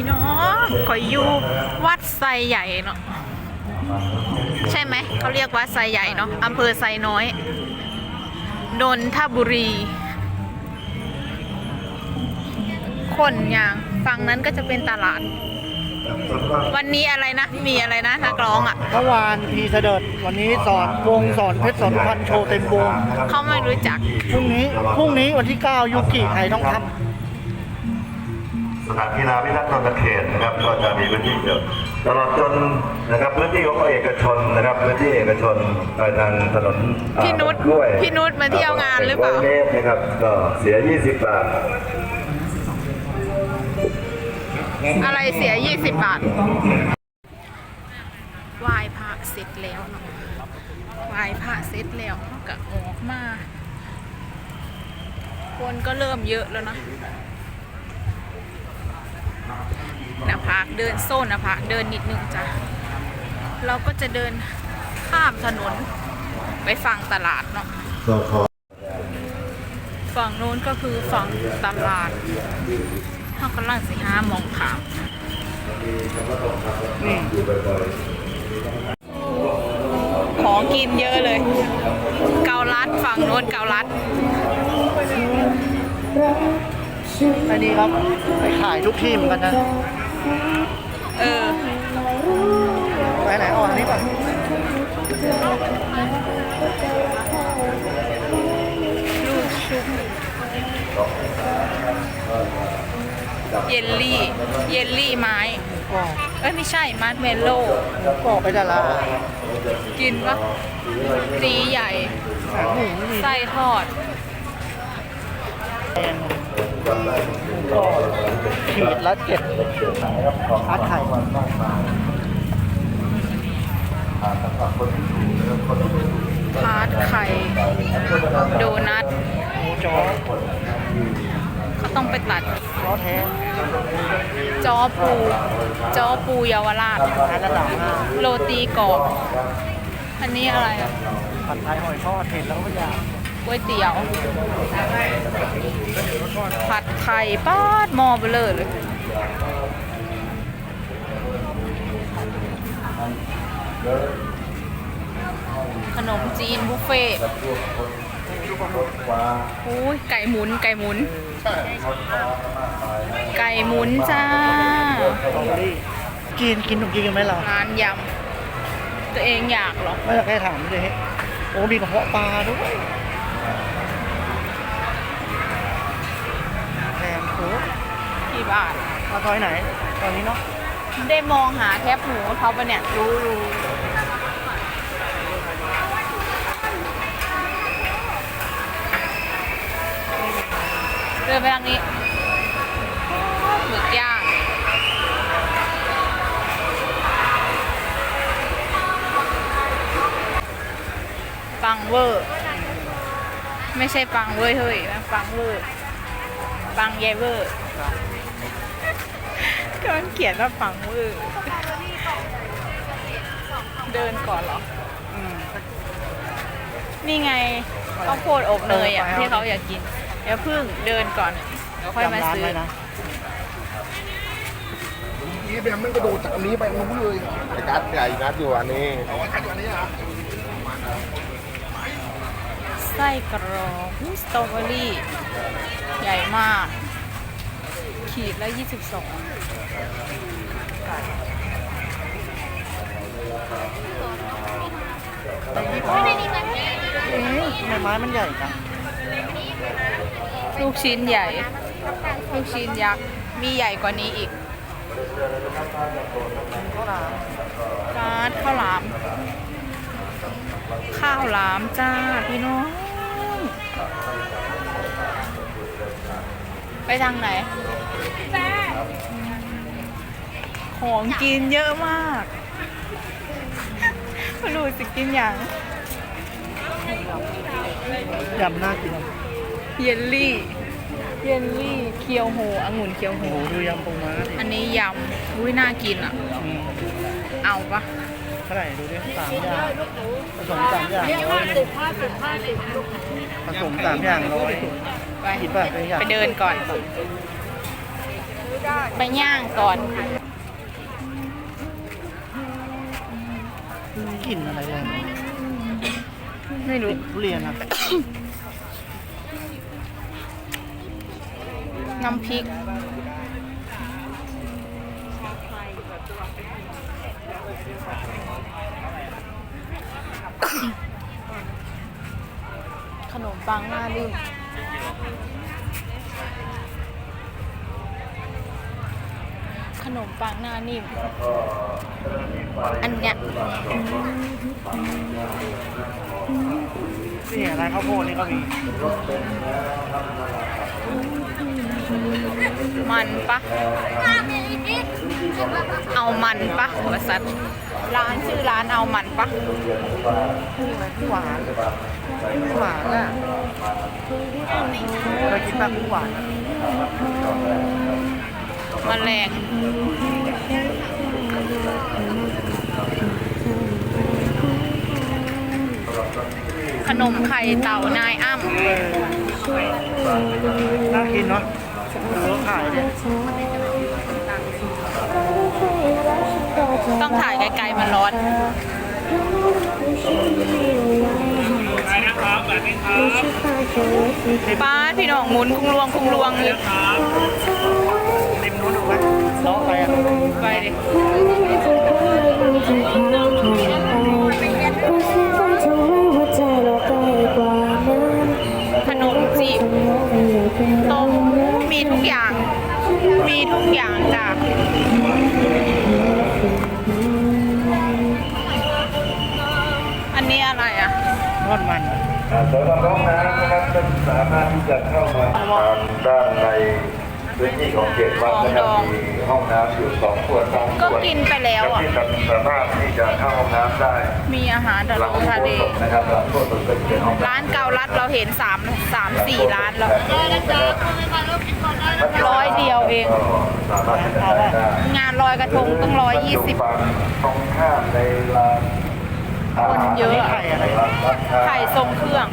พี่น้องก็อยู่วัดไซใหญ่เนาะใช่ไหมเขาเรียกวัดไซใหญ่เนาะอำเภอไซน้อยนนทบุรี คนอย่างฝั่งนั้นก็จะเป็นตลาด วันนี้อะไรนะ มีอะไรนะนักร้องอะเมื่อวานพีเสด็จวันนี้สอนวงสอนเพชรสอนพันธ์โชว์เต็มวงเขาไม่รู้จักพรุ่งนี้พรุ่งนี้วันที่ 9 ยุกิไทยต้องท สถานกีฬาพิทักษ์นนทเขตนะครับก็จะมีพื้นที่เยอะตลอดจนนะครับพื้นที่ของเอกชนนะครับพื้นที่เอกชนไปทางถนนอ่าพี่นุชกล้วยพี่นุชมาเที่ยวงานหรือเปล่า100มตรนะครับก็เสีย 20 บาทอะไรเสีย 20 บาทไหว้พระเสร็จแล้วเนาะไหว้พระเสร็จแล้วก็ออกมา คนก็เริ่มเยอะแล้วนะหน้าผาก เดินโซนน้าผากเดินนิดนึงจ้ะเราก็จะเดินข้ามถนนไปฝั่งตลาดเนาะฝั่งนู้นก็คือฝั่งตลาดเขากำลังสิหามองขามของกินเยอะเลย เกาลัดฝั่งโน้นเกาลัดอันนี้ครับไปขายทุกที่เหมือนกันนะ เออไปไหนอ่อนอันนี้ก่อนลูกชุบเยลลี่ เยลลี่ไม้อ๋อเอ้ยไม่ใช่มาร์ชเมลโล่หมูกรอบไปดารากินปะตีใหญ่หางหมูไม่มีไส้ทอดแพง ก็ขีดละเจ็ดชาไข่ทาร์ตไข่โดนัทหมูจอเขาต้องไปตัดล้อแท้จอปูจอปูเยาวราชระดับโรตีกรอบอันนี้อะไรอะผัดไทยหอยทอดเผ็ดแล้วก็ยา ก๋วยเตี๋ยว ผัดไข่ป้าดหมอเบลอเลยขนมจีนบุฟเฟ่ต์อุ้ยไก่หมุน ไก่หมุน ไก่หมุนจ้าสตรอเบอรี่กินกินขนมจีนกันไหมเราร้านยำ ตัวเองอยากเหรอ ไม่อยากให้ถามเลยโอ้มีกระเพาะปลาด้วยแพงโอ้ กี่บาท มาซอยไหนตอนนี้เนาะได้มองหาแคบหมูเขาปะเนี่ยรู้รู้เดินไปทางนี้หมึกย่างปังเวอร์ ไม่ใช่ปังเว้ยเฮ้ยนะปังเวอร์ ปังเยเวอร์ก็ มันเขียนว่าปังเวอร์เดินก่อนเหรอ อืมนี่ไงข้าวโพดอบเนยอะที่เขาอยากกิน เดี๋ยวพึ่งเดินก่อนเดี๋ยวค่อยมาจำร้านซื้อไว้นะนี่แบมมันกระโดดจากอันนี้ไปนู้นเลยไอ้กัดใหญ่นัดอยู่อันนี้เอาไอ้กัดอยู่อันนี้อะไส้กรอกอุ๊ยสตรอเบอรี่ ใหญ่มาก ขีดละ22เอ๊ะทำไมไม้มันใหญ่จังลูกชิ้นใหญ่ ลูกชิ้นยักษ์ มีใหญ่กว่านี้อีกข้าวหลามการ์ดข้าวหลาม ข้าวหลามจ้าพี่น้อง ไปทางไหน ของกินเยอะมากไม่รู้สิกินอย่างยำน่ากินเยลลี่ เยลลี่เคียวโฮองุ่นเคียวโฮโอ้โหดูยำปูม้าดิอันนี้ยำอุ้ยน่ากินอะ อืม เอาปะเท่าไหร่ดูดิสามอย่างผสมสามอย่างร้อยหนึ่งผสมสามอย่างร้อยไปคิดว่าเป็นอย่างไปเดินก่อน ไปย่างก่อน กลิ่นอะไรเลยไม่รู้ทุเรียนอะน้ำพริก ปังหน้าริมขนมปังหน้านิ่ม อันเนี้ยนี่ร้านข้าวโพดนี่ก็มี มันปะ เอามันปะบริษัท ร้านชื่อร้านเอามันปะหวานหวานอะเคยกินปลาหวานแมลงขนมไข่เต่านายอ้ำน่ากินเนาะดูขายเนี่ย ต้องถ่ายไกลๆมันร้อนป้าดพี่น้องหมุนคุงลวงคุงลวงอยู่ริมนู้นถูกไหมล้อไปอะไปดิขนมจีบต้มมีทุกอย่าง มีทุกอย่างจ้ะ ทอดมันอ่าสำหรับห้องน้ำนะครับท่านสามารถที่จะเข้ามาทางด้านในพื้นที่ของเขตวัดนะครับมีห้องน้ำอยู่สองส่วนสองก็ส่วนกินไปแล้วอะที่สามารถที่จะเข้าห้องน้ำได้ มีอาหารแต่หลัเรางทะเลโบสถ์นะครับหลังโบสถ์ก็จะเป็นห้องน้ำร้านเกาลัดเราเห็นสามสามสี่ร้านแล้วร้อยเดียวเองก็สามารถที่จะได้ได้งานลอยกระทงต้องร้อยยี่สิบฝั่งตรงข้ามในลานอาหาร คนเยอะอะไข่อะไรร้านค้าไข่ทรงเครื่อง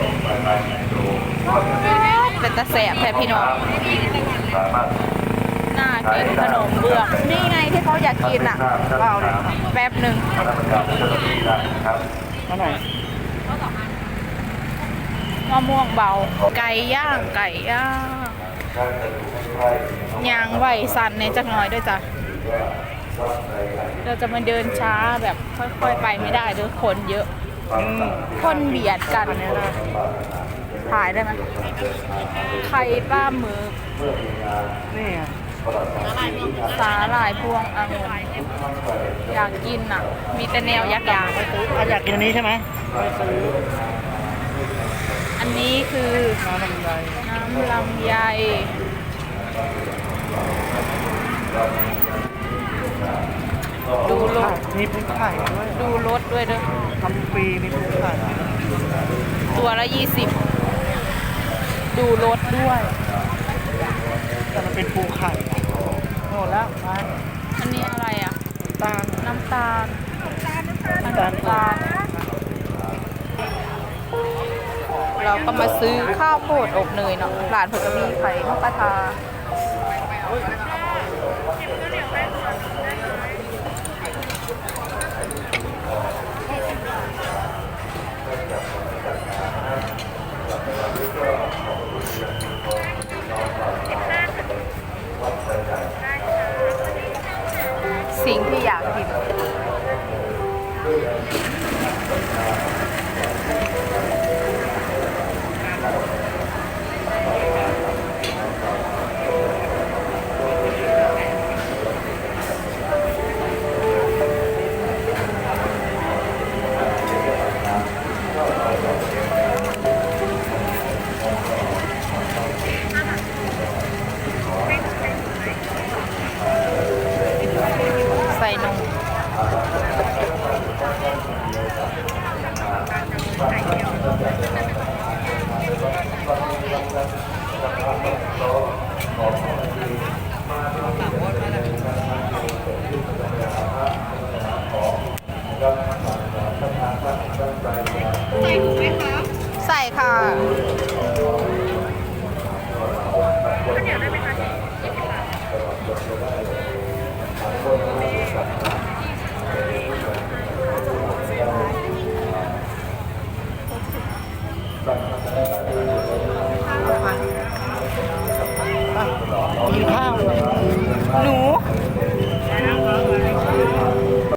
ตรงไปไปดูก็เป็นตะแสบแทบพี่น้องสามารถน่ากินขนมเบื้อง นี่ไงที่เขาอยากกินอะเปล่าเลยแป๊บหนึ่งคณะกรรมการเจ้าหน้าที่ได้ครับเท่าไหร่มะม่วงเบา ไก่ย่าง ไก่ย่างถ้าจะดูใกล้ๆยางไหวสันในจักหน่อยด้วยจ้ะ เราจะมาเดินช้าแบบค่อยๆไปไม่ได้เด้อคนเยอะ คนเบียดกันเนี่ยนะถ่ายได้ไหมไข่ปลาหมึกนี่ไงสาหร่ายพวงองุ่นอยากกินอะ มีแต่แนวยักษ์ยางอะอยากกินอันนี้ใช่ไหมไปซื้ออันนี้คือน้ำลำไยน้ำลำไย ดูรไข่ถมีปูไข่ด้วย ดูรถด้วยเด้อทำฟรีมีปูไข่ตัวละยี่สิบดูรถด้วย แต่มันเป็นปูไข่หมดแล้วมาอันนี้อะไรอะ ตาลน้ำตาลน้ำตาลน้ำตาล เราก็มาซื้อข้าวโพดอบเนยเนาะร้านเพิ่นก็มีไข่นกกระทา สิ่งที่อยากกิน Thank you.